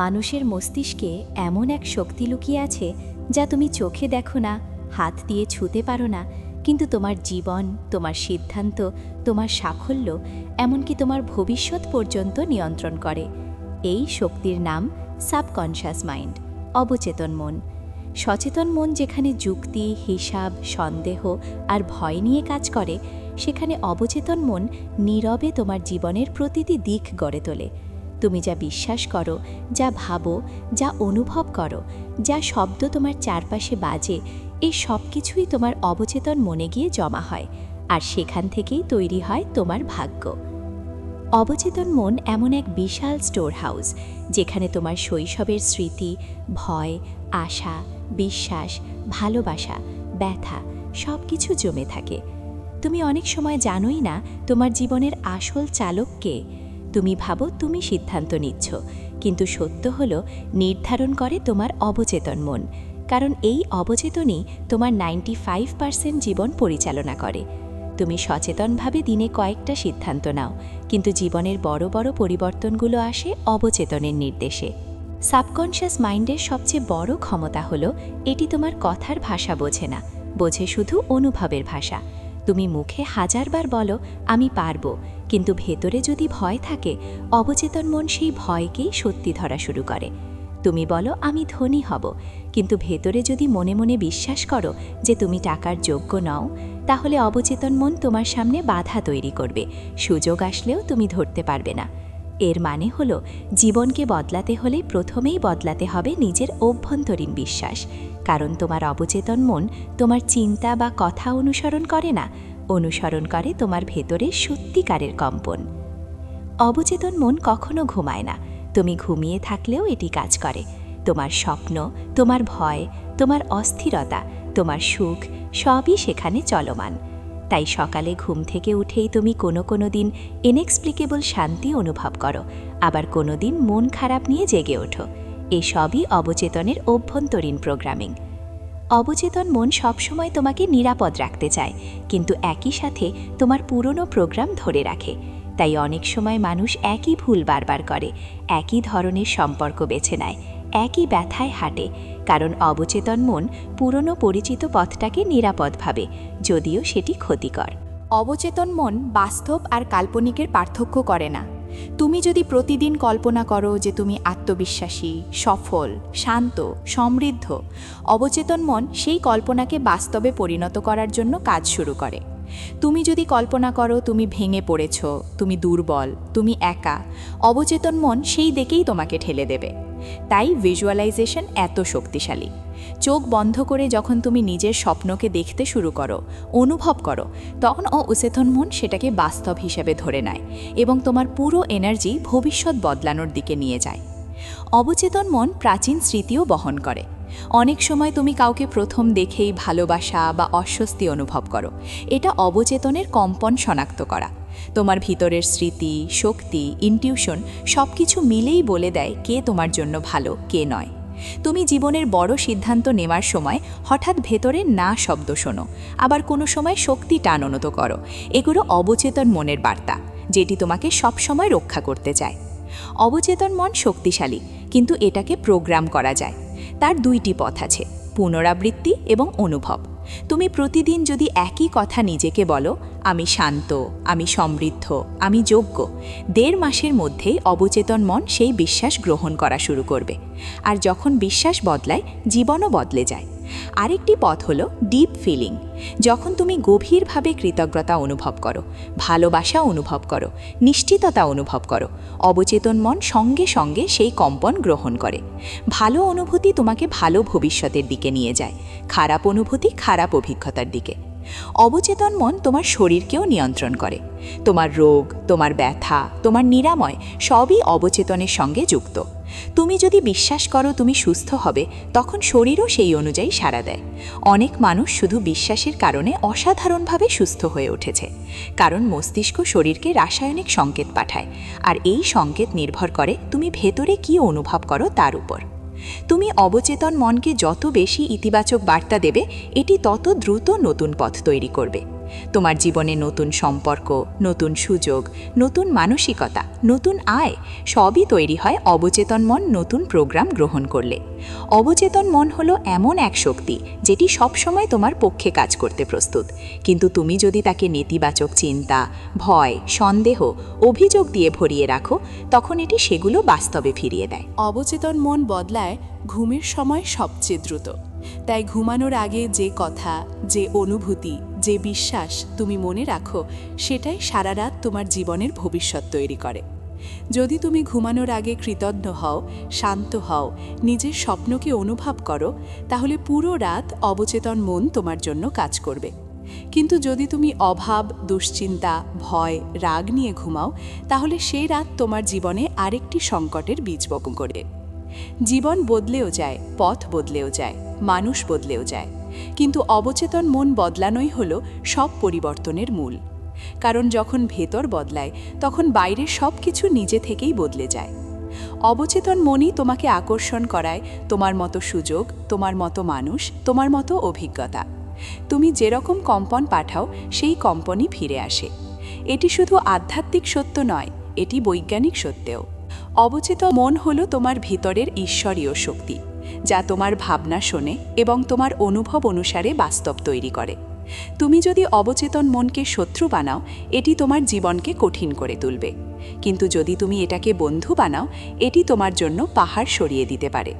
মানুষের মস্তিষ্কে এমন এক শক্তি লুকিয়ে আছে যা তুমি চোখে দেখো না, হাত দিয়ে ছুতে পারো না, কিন্তু তোমার জীবন, তোমার সিদ্ধান্ত, তোমার সাফল্য, এমনকি তোমার ভবিষ্যৎ পর্যন্ত নিয়ন্ত্রণ করে। এই শক্তির নাম সাবকনশাস মাইন্ড, অবচেতন মন। সচেতন মন যেখানে যুক্তি, হিসাব, সন্দেহ আর ভয় নিয়ে কাজ করে, সেখানে অবচেতন মন নীরবে তোমার জীবনের প্রতিটি দিক গড়ে তোলে। তুমি যা বিশ্বাস করো, যা ভাবো, যা অনুভব করো, যা শব্দ তোমার চারপাশে বাজে, এই সব কিছুই তোমার অবচেতন মনে গিয়ে জমা হয়, আর সেখান থেকেই তৈরি হয় তোমার ভাগ্য। অবচেতন মন এমন এক বিশাল স্টোর হাউস যেখানে তোমার শৈশবের স্মৃতি, ভয়, আশা, বিশ্বাস, ভালোবাসা, ব্যথা সব কিছু জমে থাকে। তুমি অনেক সময় জানোই না তোমার জীবনের আসল চালক কে। তুমি ভাবো তুমি সিদ্ধান্ত নিচ্ছ। কিন্তু সত্য হলো, নির্ধারণ করে তোমার অবচেতন মন। কারণ এই অবচেতনই তোমার নাইনটি ফাইভ পার্সেন্ট জীবন পরিচালনা করে। তুমি সচেতনভাবে দিনে কয়েকটা সিদ্ধান্ত নাও, কিন্তু জীবনের বড় বড় পরিবর্তনগুলো আসে অবচেতনের নির্দেশে। সাবকনশিয়াস মাইন্ডের সবচেয়ে বড় ক্ষমতা হলো, এটি তোমার কথার ভাষা বোঝে না। বোঝে শুধু অনুভবের ভাষা। তুমি মুখে হাজারবার বলো, আমি পারব। কিন্তু ভেতরে যদি ভয় থাকে, অবচেতন মন সেই ভয়কেই সত্যি ধরা শুরু করে। তুমি বলো, আমি ধনী হব। কিন্তু ভেতরে যদি মনে মনে বিশ্বাস করো যে তুমি টাকার যোগ্য নও, তাহলে অবচেতন মন তোমার সামনে বাধা তৈরি করবে। সুযোগ আসলেও তুমি ধরতে পারবে না। এর মানে হলো জীবনকে বদলাতে হলে প্রথমেই বদলাতে হবে নিজের অভ্যন্তরীণ বিশ্বাস। কারণ তোমার অবচেতন মন তোমার চিন্তা বা কথা অনুসরণ করে না, অনুসরণ করে তোমার ভেতরে সত্যিকারের কম্পন। অবচেতন মন কখনো ঘুমায় না, তুমি ঘুমিয়ে থাকলেও এটি কাজ করে। তোমার স্বপ্ন, তোমার ভয়, তোমার অস্থিরতা, তোমার সুখ সবই সেখানে চলমান। তাই সকালে ঘুম থেকে উঠেই তুমি কোনো কোনো দিন ইনএক্সপ্লিকেবল শান্তি অনুভব করো। আবার কোনো দিন মন খারাপ নিয়ে জেগে ওঠো। এসবই অবচেতনের অভ্যন্তরীণ প্রোগ্রামিং অবচেতন মন সবসময় তোমাকে নিরাপদ রাখতে চায়, কিন্তু একই সাথে তোমার পুরনো প্রোগ্রাম ধরে রাখে। তাই অনেক সময় মানুষ একই ভুল বারবার করে, একই ধরনের সম্পর্ক বেছে নেয়। একই ব্যথায় হাঁটে, কারণ অবচেতন মন পুরনো পরিচিত পথটাকে নিরাপদ ভাবে, যদিও সেটি ক্ষতিকর। অবচেতন মন বাস্তব আর কাল্পনিকের পার্থক্য করে না। তুমি যদি প্রতিদিন কল্পনা করো যে তুমি আত্মবিশ্বাসী, সফল, শান্ত, সমৃদ্ধ, অবচেতন মন সেই কল্পনাকে বাস্তবে পরিণত করার জন্য কাজ শুরু করে। তুমি যদি কল্পনা করো তুমি ভেঙে পড়েছ, তুমি দুর্বল, তুমি একা, অবচেতন মন সেই দেখেই তোমাকে ঠেলে দেবে। তাই ভিজুয়ালাইজেশন এত শক্তিশালী। চোখ বন্ধ করে যখন তুমি নিজের স্বপ্নকে দেখতে শুরু করো, অনুভব করো, তখন অচেতন মন সেটাকে বাস্তব হিসেবে ধরে নেয় এবং তোমার পুরো এনার্জি ভবিষ্যৎ বদলানোর দিকে নিয়ে যায়। অবচেতন মন প্রাচীন স্মৃতিও বহন করে। অনেক সময় তুমি কাউকে প্রথম দেখেই ভালোবাসা বা অস্বস্তি অনুভব করো। এটা অবচেতনের কম্পন শনাক্ত করা। তোমার ভিতরের স্মৃতি, শক্তি ইনটিউশন সব কিছু মিলেই বলে দেয় কে তোমার জন্য ভালো, কে নয়। তুমি জীবনের বড় সিদ্ধান্ত নেওয়ার সময় হঠাৎ ভেতরে না শব্দ শোনো, আবার কোনো সময় শক্তি টাননত করো। এগুলো অবচেতন মনের বার্তা, যেটি তোমাকে সবসময় রক্ষা করতে চায়। অবচেতন মন শক্তিশালী, কিন্তু এটাকে প্রোগ্রাম করা যায়। তার দুইটি পথ আছে, পুনরাবৃত্তি এবং অনুভব। তুমি প্রতিদিন যদি একই কথা নিজেকে বলো, আমি শান্ত, আমি সমৃদ্ধ, আমি যোগ্য, দেড় মাসের মধ্যেই অবচেতন মন সেই বিশ্বাস গ্রহণ করা শুরু করবে। আর যখন বিশ্বাস বদলায়, জীবনও বদলে যায়। আরেকটি পথ হলো ডিপ ফিলিং যখন তুমি গভীরভাবে কৃতজ্ঞতা অনুভব করো, ভালোবাসা অনুভব করো, নিশ্চিততা অনুভব করো, অবচেতন মন সঙ্গে সঙ্গে সেই কম্পন গ্রহণ করে। ভালো অনুভূতি তোমাকে ভালো ভবিষ্যতের দিকে নিয়ে যায়, খারাপ অনুভূতি খারাপ অভিজ্ঞতার দিকে। অবচেতন মন তোমার শরীরকেও নিয়ন্ত্রণ করে। তোমার রোগ, তোমার ব্যথা, তোমার নিরাময় সবই অবচেতনের সঙ্গে যুক্ত। তুমি যদি বিশ্বাস করো তুমি সুস্থ হবে, তখন শরীরও সেই অনুযায়ী সাড়া দেয়। অনেক মানুষ শুধু বিশ্বাসের কারণে অসাধারণভাবে সুস্থ হয়ে উঠেছে। কারণ মস্তিষ্ক শরীরকে রাসায়নিক সংকেত পাঠায়। আর এই সংকেত নির্ভর করে তুমি ভেতরে কি অনুভব করো তার উপর। তুমি অবচেতন মনকে যত বেশি ইতিবাচক বার্তা দেবে, এটি তত দ্রুত নতুন পথ তৈরি করবে। তোমার জীবনে নতুন সম্পর্ক, নতুন সুযোগ, নতুন মানসিকতা, নতুন আয় সবই তৈরি হয় অবচেতন মন নতুন প্রোগ্রাম গ্রহণ করলে। অবচেতন মন হলো এমন এক শক্তি যেটি সবসময় তোমার পক্ষে কাজ করতে প্রস্তুত। কিন্তু তুমি যদি তাকে নেতিবাচক চিন্তা, ভয়, সন্দেহ, অভিযোগ দিয়ে ভরিয়ে রাখো, তখন এটি সেগুলো বাস্তবে ফিরিয়ে দেয়। অবচেতন মন বদলায় ঘুমের সময় সবচেয়ে দ্রুত। তাই ঘুমানোর আগে যে কথা, যে অনুভূতি যে বিশ্বাস তুমি মনে রাখো, সেটাই সারা রাত তোমার জীবনের ভবিষ্যৎ তৈরি করে। যদি তুমি ঘুমানোর আগে কৃতজ্ঞ হও, শান্ত হও, নিজের স্বপ্নকে অনুভব করো, তাহলে পুরো রাত অবচেতন মন তোমার জন্য কাজ করবে। কিন্তু যদি তুমি অভাব, দুশ্চিন্তা, ভয়, রাগ নিয়ে ঘুমাও, তাহলে সেই রাত তোমার জীবনে আরেকটি সংকটের বীজ বপন করে জীবন বদলেও যায়, পথ বদলেও যায়, মানুষ বদলেও যায়। কিন্তু অবচেতন মন বদলানোই হল সব পরিবর্তনের মূল। কারণ যখন ভেতর বদলায়, তখন বাইরের সব কিছু নিজে থেকেই বদলে যায়। অবচেতন মনই তোমাকে আকর্ষণ করায়, তোমার মতো সুযোগ, তোমার মতো মানুষ, তোমার মতো অভিজ্ঞতা। তুমি যেরকম কম্পন পাঠাও, সেই কম্পনই ফিরে আসে। এটি শুধু আধ্যাত্মিক সত্য নয়, এটি বৈজ্ঞানিক সত্যেও। অবচেত মন হলো তোমার ভিতরের ঈশ্বরীয় শক্তি। যা তোমার ভাবনা শোনে এবং তোমার অনুভব অনুসারে বাস্তব তৈরি করে। তুমি যদি অবচেতন মনকে শত্রু বানাও, এটি তোমার জীবনকে কঠিন করে তুলবে। কিন্তু যদি তুমি এটাকে বন্ধু বানাও, এটি তোমার জন্য পাহাড় সরিয়ে দিতে পারে।